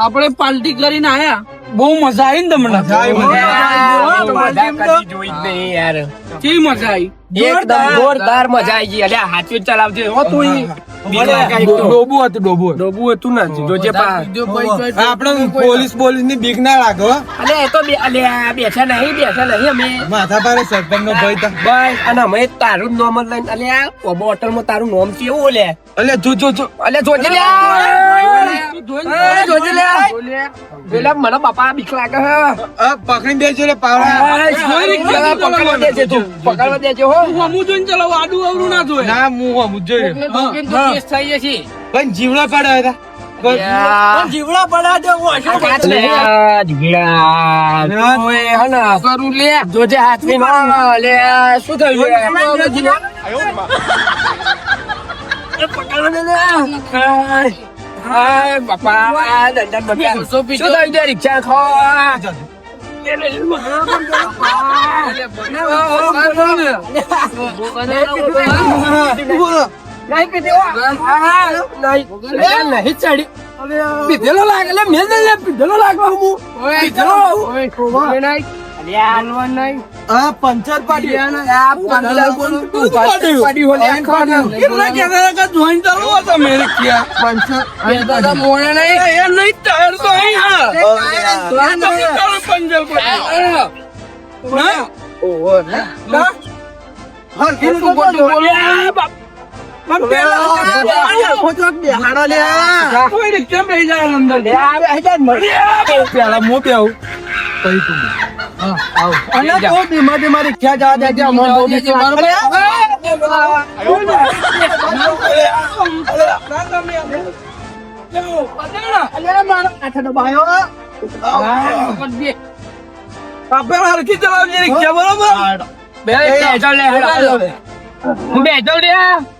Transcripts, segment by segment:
આપણે પાલટી કરીને આયા. બહુ મજા આવી ને તમને કેવી મજા આવી એકદમ જોરદાર. મજા આવી ગઈ. અલ્યા હાથવી ચલાવજે. હો તો. ડોબું હતું ડોબું ડોબું હતું ને જો ભાઈ આપણે પોલીસ પોલીસની બીક ના લાગો અલ્યા એ તો બેઠા નહીં બેઠા નહીં અમે. માથા પારે સરપંચ નો ભય બસ અને અમે તારું જ નામ જ લઈને અલ્યા બોટલમાં તારું નામ કેવું લે અલે જો જો જો. અલ્યા જોજે લે. જોજે લે. પેલા મને બાપા બીક લાગે હે. પકડી દેજો લે પાવડા. પકડવા દેજો તું. પકડવા દેજે હો. હું જોઈને ચલાવું, આડું અવરું ના જોય ના હું જોઈ તો કેસ થઈ જશે. પણ જીવડા પડ્યા હતા જીવડા પડા દે જીવડા કરું લે જોજે હાથવી લે શું થયું હાય બાપા દંડન બપ્પા શું થયું તે રિક્ષા ખો નહીં પીધેલો નહીં ચડી પીધેલો લાગે લે મેલ લે પીધેલો લાગે હું. પીધેલો આ પંચર પાડી કેટલા કહેતા હતા કે જોઈને ચાલો તમે રિક્ષા. બે અહીં હા. તમે ચાલો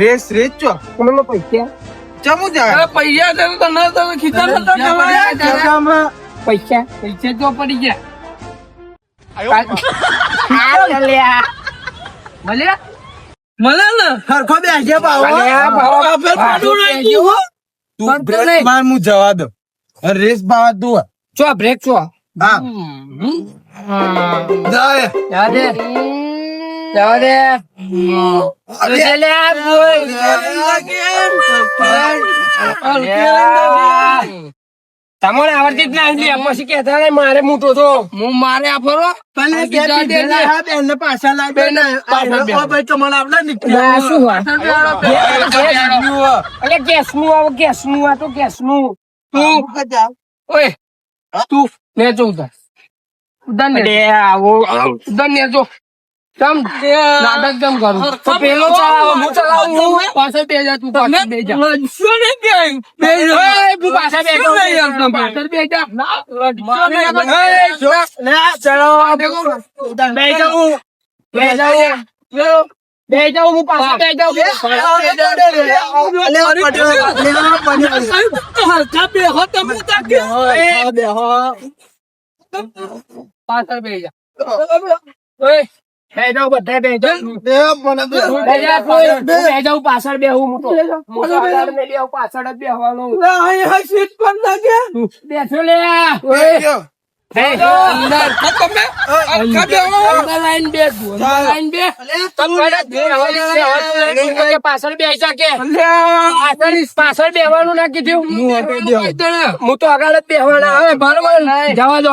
રેસ રેસ ચો. તમને પૈસા? ચમુ જાય? અરે પૈસા છે તો ન તો ખીચા નતા ખવાયા. પૈસા? પૈસા જો પડી ગયા. ભલે મળે ને? હરખો બે પાવો આ પાડું નહીં. હો. તું બ્રેક માર હું જવા દો રેસ પાવા તું ચો બ્રેક ચો હા જાય દે જવા દે. તમને આવડતી જ ના લે પછી કેતા નહીં મારે મોટો તો હું મારે આ ફરો. બેન પાછા લાગે તમારે આપડે શું અરે ગેસનું આવો ગેસનું આ તો ગેસનું તું ઓય તું? ને જો ઉધર. ઉધર ને આવો. ઉધર ને જો. ચમ નાટક કેમ કરું તો પેલો ચલાવો હું ચલાવું હું પાછળ બે જા તું પાછળ બે જા લડશો ને કેમ બે તું પાછળ બે જા. તમે? પાછળ બે જા ના લડશો ને જો. લે, ચલો બે જાઉં બે જાઉં બે જાઉં હું પાછળ બે જાઉં બે હો તમે તાકે પાછળ બે જા ઓય બે જાઉં બધા બે જાઉં બે જા કોઈ. હું પાછળ બે હું મોટો મોટો આગળ ને પાછળ જ બેહવાનું. લાગે. લે બે અંદર. તમે અંદર લાઈન બે. લાઈન બે તો પાછળ બે જા કે પાછળ પાછળ બેહવાનું ના કીધું. હું તો આગળ જ બેહવાના. હવે બરોબર જવા દો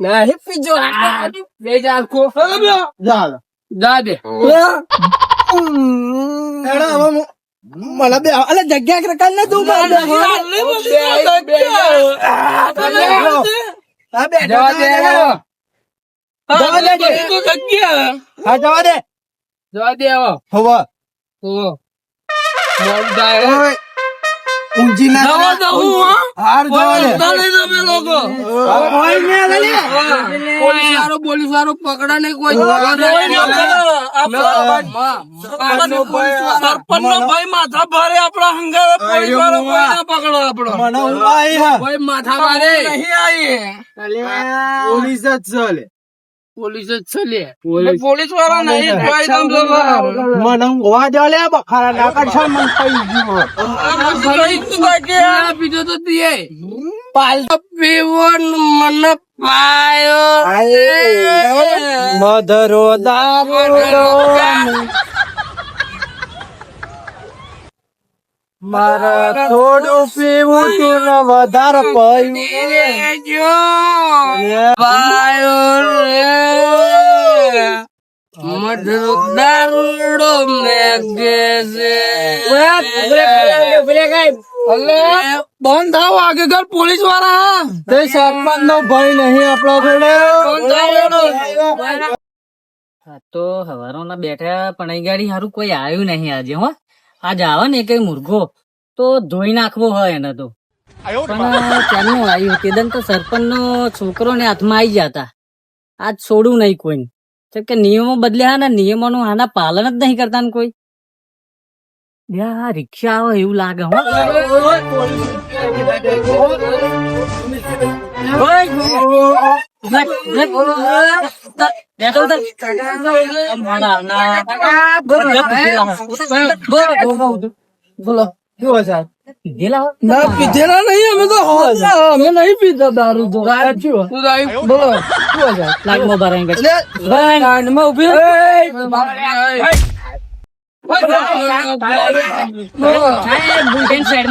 ના હે પીજો લે જા કો જા જા દે એડા હવે મને બે અલે જગ્યા કરકા ન તું બે જવા દે. જવા દે હવે. ઊંચી ના જવા દઉં, હાર જવા દે. તમે લોકો. કોઈ ને લે લે. પોલીસ વાળો પોલીસ વાળો પકડા નહીં કોઈ. સરપંચનો ભાઈ માથા ભારે આપણા હંગારે પોલીસ વાળો કોઈ ના પકડો મને આવી હે. માથા ભારે. નહીં આવીએ પોલીસ જ છે લે. પોલીસ જ છે લે. પોલીસવાળા નહીં મને ઊંઘવા દે લે બખારા ના મને ગયું. પીધો તો તીએ પીવો પાયો. મધરો દારૂડો મારે થોડું પીવું તું વધારે પીવું પાયો રે મધુર દારૂડો મેગે બંધ થાવ આગળ પોલીસવાળા તે સરપંચ નો ભય નહીં આપડો જોડે તો હવારોના બેઠા પણ અહીં ગાડી સારું કોઈ આવ્યું નહીં આજે હો. આજ આવે ને કઈ મુર્ગો તો ધોઈ નાખવો હોય એને તો. પણ ત્યાંનું આવ્યું? તેદન તો સરપંચ નો છોકરો ને હાથમાં આવી જતા આજ છોડું નહીં કોઈ કેમ કે નિયમો બદલ્યા ને નિયમોનું આના પાલન જ નહીં કરતા ને કોઈ યા રિક્ષા આવે એવું લાગે હો બોલો હશે ના પીધેલા નહીં અમે તો અમે નહીં પીધા દારૂ તો તું આવી બોલો લાઈન ઊભી સાઈડ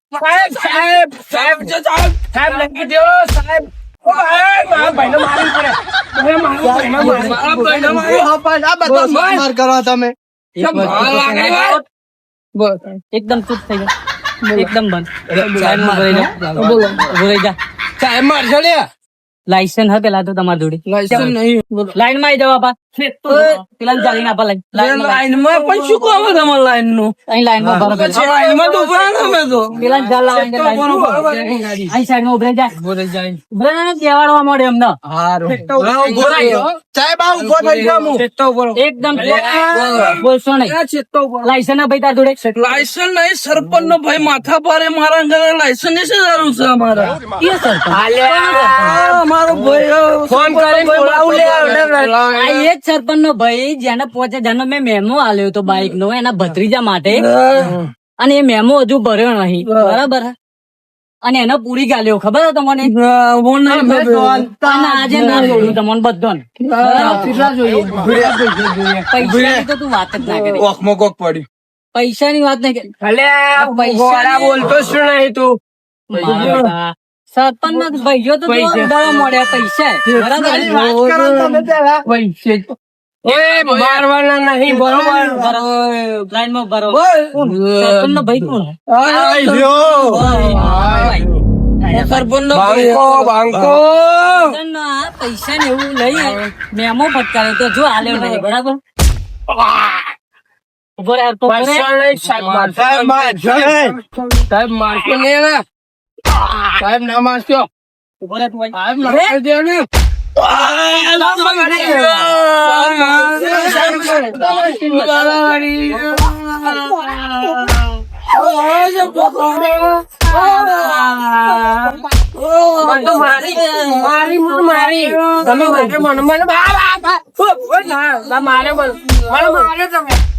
સાહેબ સાહેબ સાહેબ જો સાહેબ સાહેબ લખી દો સાહેબ. એકદમ ચૂપ થઈ ગયા એકદમ બંધ. બોલો. બોલો. જા સાહેબ મારશો લ્યા. લાયસન્સ હે પેલા તો તમારી જોડે. લાયસન્સ નહીં લાઈનમાં આવી જવા બા. પેલા જાળી ના લાઈન લાઈનમાં. પણ શું કામ તમારા લાઈનનું અહીં લાઈનમાં ભરો પછી લાઈનમાં તો ઊભા ને અમે તો. પેલા જાળ લાઈન અહીં સાઈડમાં ઉભરે જાય. ઉભરે ને કેવાડવા મળે એમને. સાહેબ આ ઊભો થઈ ગયો હું એકદમ બોલશો નહીં. લાયસન્સ ભાઈ તાર જોડે? લાયસન્સ નહીં સરપંચ નો ભાઈ માથા પારે મારા ઘરે લાયસન્સની શું જરૂર છે અમારા? એ સરપંચ? આ અમારો ભાઈ ફોન કરીને બોલાવું લે આ એક જ સરપંચ નો ભાઈ જેને પોચે જેનો મેં મેમો આલ્યો હતો બાઈક નો એના ભત્રીજા માટે. અને એ મેમો હજુ ભર્યો નહીં. બરાબર? અને એનો પૂરી ગાલ્યો. ખબર તમને આજે ના જોયું તમને બધો પૈસા તો તું વાત જ ના કરી. ઓખમાં કોક પડ્યું પૈસા ની વાત નહીં પૈસા બોલતો શું નહીં તું. સત્તનમાં ભાઈઓ તો મળ્યા પૈસા. પૈસા. ને એવું લઈ મેમો ફટકાર્યો તો જો આલ્યો નહીં બરાબર? સાહેબ મારશો નહીં. સાહેબ ના મારશો સાહેબ ના મારજો ને મારે મારે તમે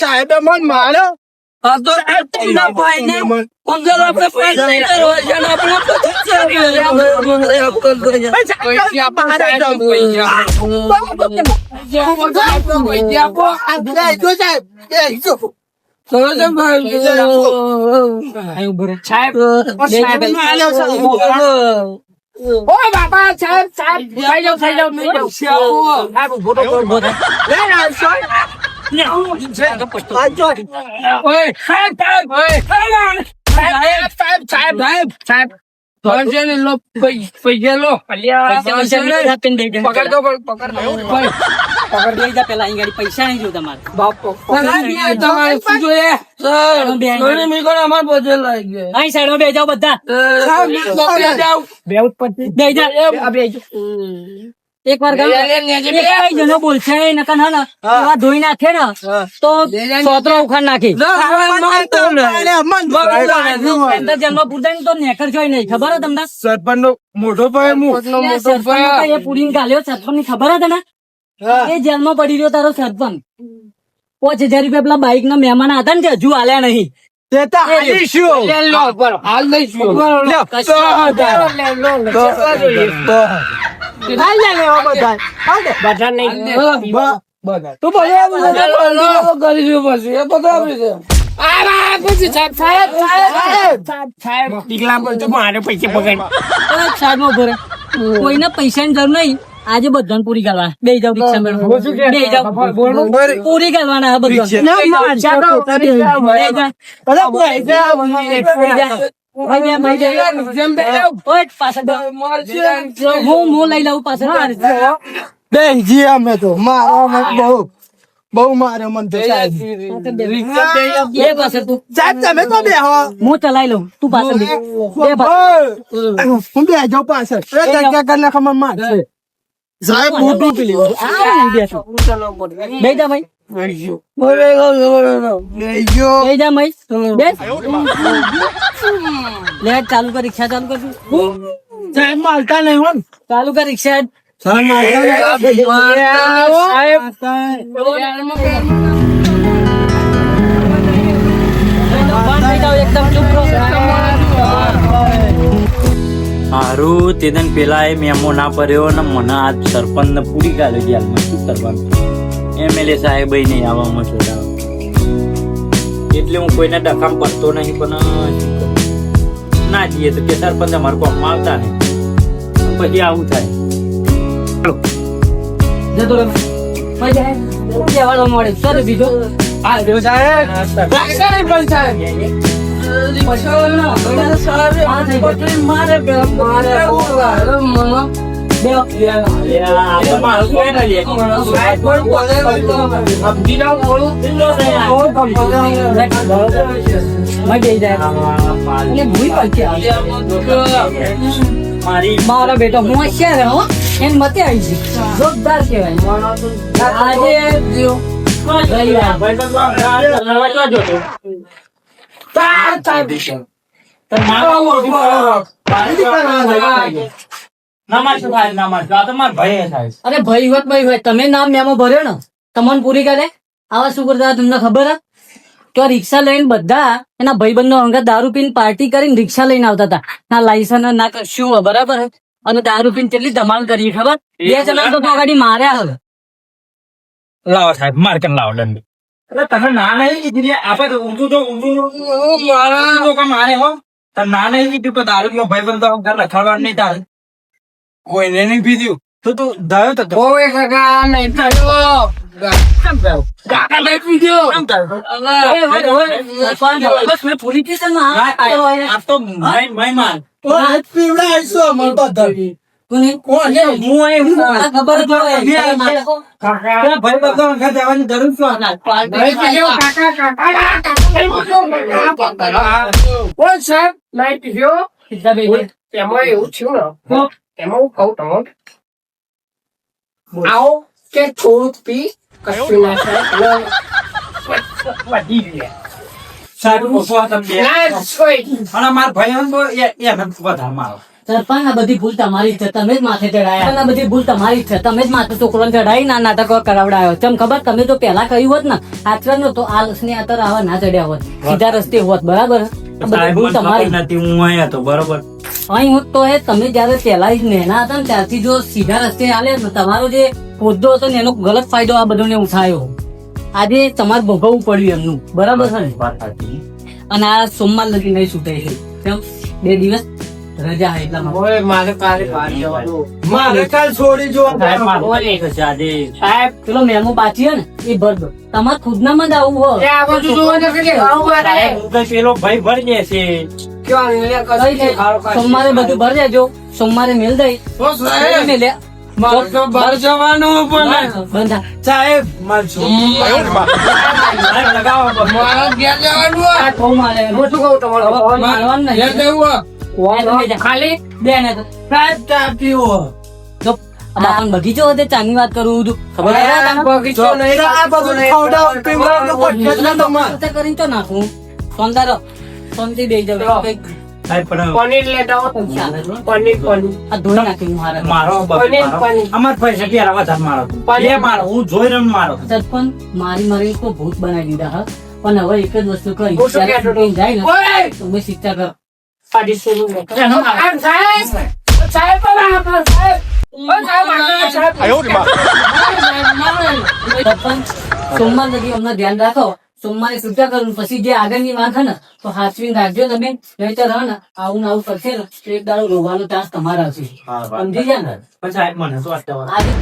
સાહેબે મન માર્યો સાહેબ, ઓ બાપા સાહેબ સાહેબ થઈ જાવ થઈ જાવ થઈ જાવ સાહેબ તો ઊભો થા. લે, ને પૈ- પૈસા લો. પકડ દો પકડ દો બેસી જા પેલા અહીં ગાડી પૈસા નહીં જોતા મારે તમારે શું જોઈએ સર બે મેં કોને અમારે પૈસા લાગી ગયા અહીં સાઈડમાં બેસી જાઓ બધા પછી બેસી જાઓ. એક વાર ગામ એક કઈ જણો બોલશે નહીં, નકર હા ને, ધોઈ નાખે ને તો સોતરો ઉખાડ નાખી જન્મ પૂરતા તો નેકર જોઈ નહીં ખબર તમને સરપંચ નો મોટો ભાઈ હું એ એ પૂરીને ગાલ્યો સરપંચની ખબર તને એ જેલમાં પડી રહ્યો તારો સરપંચ પાંચ હજાર રૂપિયા પેલા બાઈક ના મહેમાન હતા ને હજુ આલ્યા નહીં તે પૈસા કોઈને પૈસાની જરૂર નહીં આજે બધાને પૂરી કરવા બે જાવ રિક્ષા મેળવો બે જાવ પૂરી કરવાના હે બધા બે જા. બે, બે. ઓય, પાછળ બે. હું હું લઈ લઉં પાછળ બેસજી અમે તો મારો બહુ બહુ મારે મન તો બે તું તમે તો બેહો હું ચલાવી લઉં તું પાછળ બે. બે. હું બે જાઉં પાછળ ખબર જગ્યા છે સાહેબ મોટું પેલી આ નહીં બેસો. બે. જા ભાઈ ચાલુ કર રિક્ષા ચાલુ કરશું. સાહેબ મારતા નહીં ચાલુ કર રિક્ષા. સાહેબ હારું તે દિન પેલા એ મેમો ના પડ્યો ને મને આ સરપંચ ને પૂરી ગાલે જેલમાં શું કરવાનું? એમએલએ સાહેબ નહીં આવવામાં છોડાવ એટલે હું કોઈને ડખામ પડતો નહીં પણ ના જઈએ તો કે સરપંચ અમારે કોમમાં આવતા નહીં. પછી આવું થાય. જતો મળે. સર બીજો. આ દેવ સાહેબ. સાહેબ. મારે બેટો હું અત્યારે હો એમ મતે આવી છે જોરદાર કહેવાય આજે. ભાઈ તો આ લડવા ક્યાં જતો? તો મારો નમાજ થાય નમાજ આ તો મારા ભાઈ થાય અરે ભાઈ હોત ભાઈ હોય તમે નામ મેમો ભર્યો ને તમને પૂરી કરે. આવા શું કરતા તમને ખબર તો રિક્ષા લઈને બધા એના ભાઈબંધો અંગત દારૂ પીને પાર્ટી કરીને રિક્ષા લઈને આવતા હતા. ના લાયસન્સ ના કશું હોય, બરાબર હે? અને દારૂ પીને કેટલી ધમાલ કરી ખબર? બે જણા તો ગાડી માર્યા હવે. લાવો સાહેબ માર કે લાવો દંડ. એટલે તને ના નહીં કીધી તો ઊંધું તો ઊંધું મારા લોકો મારે હો તને ના નહીં કીધું પણ દારૂ પીવો ભાઈ બંધ ઘર રખડવાનું નહીં તારે કોઈને નહીં પીધ્યું તો તું દયો તો તો. ઓય કાકા નહીં થયો કાકા નહીં પીધો કેમ થયું? એ હોય, હોય. પણ બસ મેં પોલીસ સ્ટેશનમાં હાથ આ-. તો માર. પીવડાવીશું અમે બધા એમાં એવું થયું ને એમાં હું તમને. આવો કે થોડુંક પી કશું ના થાય. વધી ગયા. સારું ઓછો આ તમે બે. ના, સોય. અને મારા ભાઈ એમ વધારે મારો. સરપંચ બધી ભૂલ તમારી છે તમે જ માથે ચડાયા બધી ભૂલ તમારી છે તમે જ માથે છોકરોને ચડાવી ના નાટકો કરાવડાયો. તેમ ખબર તમે તો પેલા કહ્યું હોત ને આચરણ તો આ લસને આતર આવા ના ચડ્યા હોત. સીધા રસ્તે હોત બરાબર? બધી ભૂલ તમારી. નથી હું અહીંયા તો બરોબર? અહીં હું તો એ તમે જયારે પેલા જ નેના હતા ને ત્યારથી જો સીધા રસ્તે આવે ને તમારો જે હોદ્દો હતો ને એનો ગલત ફાયદો આ બધોને ઉઠાયો. આજે તમારે ભોગવવું પડ્યું એમનું. બરાબર છે ને? અને આ સોમવાર લગી નહીં છૂટે છે. બે દિવસ રજા એટલા માટે. મારે કાલે બહાર જવાનું. મારે કાલ છોડી જો સાહેબ પેલો મેમો બાચી ને એ ભર દો. તમારે ખુદનામાં જ આવું હોય. આ જોવા પેલો ભાઈ ભરી ખાય. સોમવારે બધું ભરી દેજો. સોમવારે મેલ દઈ. ઓ સાહેબ. મેલે. મારે જવાનું પણ સાહેબ મારશું સાહેબ, મારા ઘેર જવાનું. મારે. ખાલી બે ને તો. બગીચો હતો ચાની વાત કરું છું. ખબર? બગીચો નહીં આ બધું ખવડાવ પીવડાવ કરીને તો નાખું. જાવ કંઈક પનીર લેતા. પનીર પનીર આ ધોઈ નાખ્યું મારે મારો પનીર, પનીર. અમાર પૈસા ક્યારે વધારે મારો? પનીર. મારો હું જોઈ રહ્યો મારો. સરપંચ મારી મારી તો ભૂત બનાવી દીધા હા? પણ હવે એક જ વસ્તુ કરી જાય ને તમે શિક્ષા કર અઢીસો. સાહેબ, સાહેબ, પણ સાહેબ. સરપંચ સોમવાર લગી અમને ધ્યાન રાખો સોમવારે છૂટા કરું પછી જે આગળની વાત છે ને તો હાચવીને રાખજો તમે નહીતર હા ને આવું ને આવું કરશે ને એક દાડો રોવાનો ચાન્સ તમારા છે સમજી ગયા ને પણ સાહેબ મને તો આજે